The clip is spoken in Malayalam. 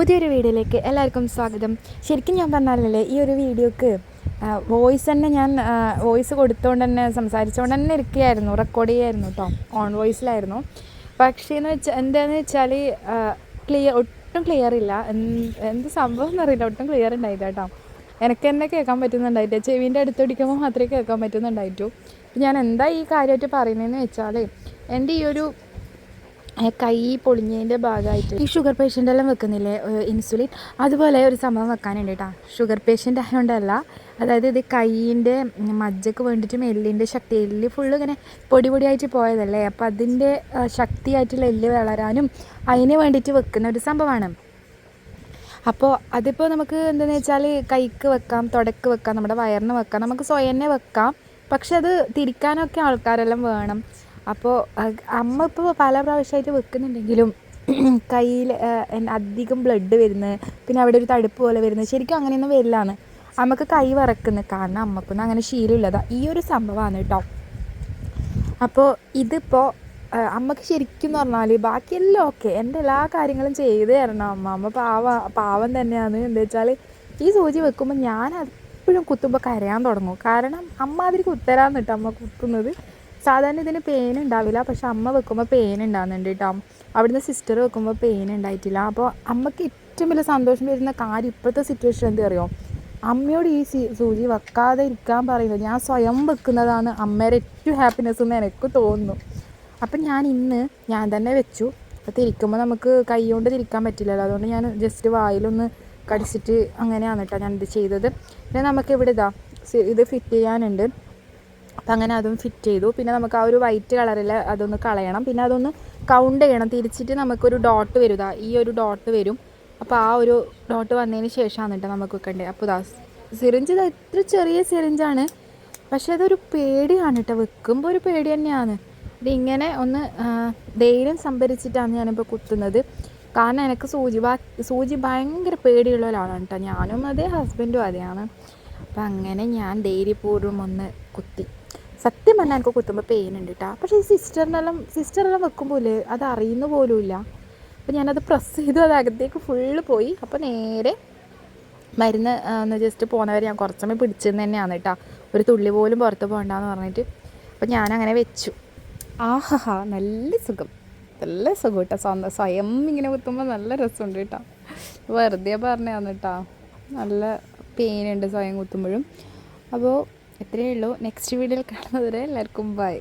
പുതിയൊരു വീഡിയോയിലേക്ക് എല്ലാവർക്കും സ്വാഗതം. ശരിക്കും ഞാൻ പറഞ്ഞാലല്ലേ ഈ ഒരു വീഡിയോക്ക് വോയിസ് തന്നെ ഞാൻ വോയിസ് കൊടുത്തുകൊണ്ട് തന്നെ സംസാരിച്ചുകൊണ്ട് തന്നെ ഇരിക്കുകയായിരുന്നു. റെക്കോർഡ് ചെയ്യായിരുന്നു കേട്ടോ ഓൺ വോയിസിലായിരുന്നു പക്ഷേ എന്ന് വെച്ചാൽ എന്താണെന്ന് വെച്ചാൽ ക്ലിയർ ഒട്ടും ക്ലിയർ ഇല്ല. എന്ത് സംഭവം എന്നറിയില്ല ഒട്ടും ക്ലിയർ ഉണ്ടായില്ല കേട്ടോ എനിക്ക് തന്നെ കേൾക്കാൻ പറ്റുന്നുണ്ടായിട്ട് ചെവിന്റെ അടുത്തൊടിക്കുമ്പോൾ മാത്രമേ കേൾക്കാൻ പറ്റുന്നുണ്ടായിട്ടു. ഞാൻ എന്താ ഈ കാര്യമായിട്ട് പറയുന്നതെന്ന് വെച്ചാൽ എന്റെ ഈ ഒരു കൈ പൊളിഞ്ഞതിന്റെ ഭാഗമായിട്ട് ഈ ഷുഗർ പേഷ്യന്റ് എല്ലാം വെക്കുന്നില്ലേ? ഇൻസുലിൻ. അതുപോലെ ഒരു സംഭവം വെക്കാനുണ്ട് കേട്ടോ ഷുഗർ പേഷ്യന്റ് ആയതുകൊണ്ടല്ല അതായത് ഇത് കൈയിന്റെ മജ്ജക്ക് വേണ്ടിയിട്ട് എല്ലിന്റെ ശക്തി എല്ല് ഫുള്ള് ഇങ്ങനെ പൊടി പൊടിയായിട്ട് പോയതല്ലേ? അപ്പോൾ അതിന്റെ ശക്തിയായിട്ടുള്ള എല്ല് വളരാനും അതിന് വേണ്ടിയിട്ട് വെക്കുന്ന ഒരു സംഭവമാണ്. അപ്പോൾ അതിപ്പോൾ നമുക്ക് എന്താണെന്ന് വെച്ചാൽ കൈക്ക് വെക്കാം തുടക്ക് വെക്കാം നമ്മുടെ വയറിന് വെക്കാം നമുക്ക് സ്വയം തന്നെ വെക്കാം. പക്ഷെ അത് തിരിക്കാനൊക്കെ ആൾക്കാരെല്ലാം വേണം. അപ്പോൾ അമ്മ ഇപ്പോൾ പല പ്രാവശ്യമായിട്ട് വെക്കുന്നുണ്ടെങ്കിലും കയ്യിൽ അധികം ബ്ലഡ് വരുന്നത് പിന്നെ അവിടെ ഒരു തടുപ്പ് പോലെ വരുന്നത് ശരിക്കും അങ്ങനെയൊന്നും വരില്ലാന്ന്. അമ്മയ്ക്ക് കൈ വറക്കുന്നത് കാരണം അമ്മക്കൊന്നും അങ്ങനെ ശീലമില്ലതാ. ഈ ഒരു സംഭവമാണ് കേട്ടോ. അപ്പോൾ ഇതിപ്പോൾ അമ്മയ്ക്ക് ശരിക്കും പറഞ്ഞാൽ ബാക്കിയെല്ലാം ഓക്കെ എന്റെ എല്ലാ കാര്യങ്ങളും ചെയ്ത് തരണം അമ്മ. അമ്മ പാവ പാവം തന്നെയാണ്. എന്താ വെച്ചാൽ ഈ സൂചി വെക്കുമ്പോൾ ഞാൻ എപ്പോഴും കുത്തുമ്പോൾ കരയാൻ തുടങ്ങും. കാരണം അമ്മ അതിൽ കുത്തരാന്ന് കേട്ടോ അമ്മ കുത്തുന്നത്. സാധാരണ ഇതിന് പെയിൻ ഉണ്ടാവില്ല. പക്ഷെ അമ്മ വെക്കുമ്പോൾ പെയിൻ ഉണ്ടാകുന്നുണ്ട് കേട്ടോ അവിടുന്ന് സിസ്റ്റർ വെക്കുമ്പോൾ പെയിൻ ഉണ്ടായിട്ടില്ല. അപ്പോൾ അമ്മയ്ക്ക് ഏറ്റവും വലിയ സന്തോഷം വരുന്ന കാര്യം ഇപ്പോഴത്തെ സിറ്റുവേഷൻ എന്താ അറിയോ? അമ്മയോട് ഈ സൂചി വെക്കാതെ ഇരിക്കാൻ പറയുന്നത് ഞാൻ സ്വയം വെക്കുന്നതാണ് അമ്മയുടെ ഏറ്റവും ഹാപ്പിനെസ് എന്ന് എനിക്ക് തോന്നുന്നു. അപ്പം ഞാൻ ഇന്ന് ഞാൻ തന്നെ വെച്ചു. അപ്പോൾ തിരിക്കുമ്പോൾ നമുക്ക് കൈ കൊണ്ട് തിരിക്കാൻ പറ്റില്ലല്ലോ. അതുകൊണ്ട് ഞാൻ ജസ്റ്റ് വായിലൊന്ന് കടിച്ചിട്ട് അങ്ങനെയാണ് കേട്ടോ ഞാനിത് ചെയ്തത്. പിന്നെ നമുക്ക് ഇവിടെ ഇതാ ഇത് ഫിറ്റ് ചെയ്യാനുണ്ട്. അപ്പം അങ്ങനെ അതും ഫിറ്റ് ചെയ്തു. പിന്നെ നമുക്ക് ആ ഒരു വൈറ്റ് കളറിൽ അതൊന്ന് കളയണം. പിന്നെ അതൊന്ന് കൗണ്ട് ചെയ്യണം. തിരിച്ചിട്ട് നമുക്കൊരു ഡോട്ട് വരും. ഈ ഒരു ഡോട്ട് വരും. അപ്പോൾ ആ ഒരു ഡോട്ട് വന്നതിന് ശേഷമാണ് കേട്ടോ നമുക്ക് വെക്കേണ്ടത് അപ്പോൾ ഇതാ സിറിഞ്ച് ഇത് എത്ര ചെറിയ സിറിഞ്ചാണ്. പക്ഷേ അതൊരു പേടിയാണ് കേട്ടോ വെക്കുമ്പോൾ ഒരു പേടി തന്നെയാണ്. ഇതിങ്ങനെ ഒന്ന് ധൈര്യം സംഭരിച്ചിട്ടാണ് ഞാനിപ്പോൾ കുത്തുന്നത്. കാരണം എനിക്ക് സൂചി ബാ സൂചി ഭയങ്കര പേടിയുള്ള ഒരാളാണ് കേട്ടോ ഞാനും അതേ ഹസ്ബൻഡും അതെയാണ്. അപ്പം അങ്ങനെ ഞാൻ ധൈര്യപൂർവം ഒന്ന് കുത്തി. സത്യം പറഞ്ഞാൽ എനിക്ക് കുത്തുമ്പോൾ പെയിൻ ഉണ്ട് കേട്ടോ പക്ഷേ ഈ സിസ്റ്ററിനെല്ലാം സിസ്റ്ററെല്ലാം വെക്കുമ്പോൾ അത് അറിയുന്ന പോലുമില്ല അപ്പോൾ ഞാനത് പ്രസ് ചെയ്തു അത് അകത്തേക്ക് ഫുള്ള് പോയി. അപ്പോൾ നേരെ മരുന്ന് എന്ന് ജസ്റ്റ് പോകുന്നവരെ ഞാൻ കുറച്ച് സമയം പിടിച്ചെന്ന് തന്നെയാണ് കേട്ടോ ഒരു തുള്ളി പോലും പുറത്ത് പോകണ്ടെന്ന് പറഞ്ഞിട്ട്. അപ്പോൾ ഞാനങ്ങനെ വെച്ചു. ആഹാ നല്ല സുഖം. നല്ല സുഖം കേട്ടോ സ്വന്തം സ്വയം ഇങ്ങനെ കുത്തുമ്പോൾ നല്ല രസമുണ്ട് കേട്ടോ വെറുതെ പറഞ്ഞതാണ് കേട്ടോ നല്ല പെയിൻ ഉണ്ട് സ്വയം കുത്തുമ്പോഴും. അപ്പോൾ ഇത്രയേ ഉള്ളൂ. നെക്സ്റ്റ് വീഡിയോയിൽ കാണുന്നതുവരെ എല്ലാവർക്കും ബൈ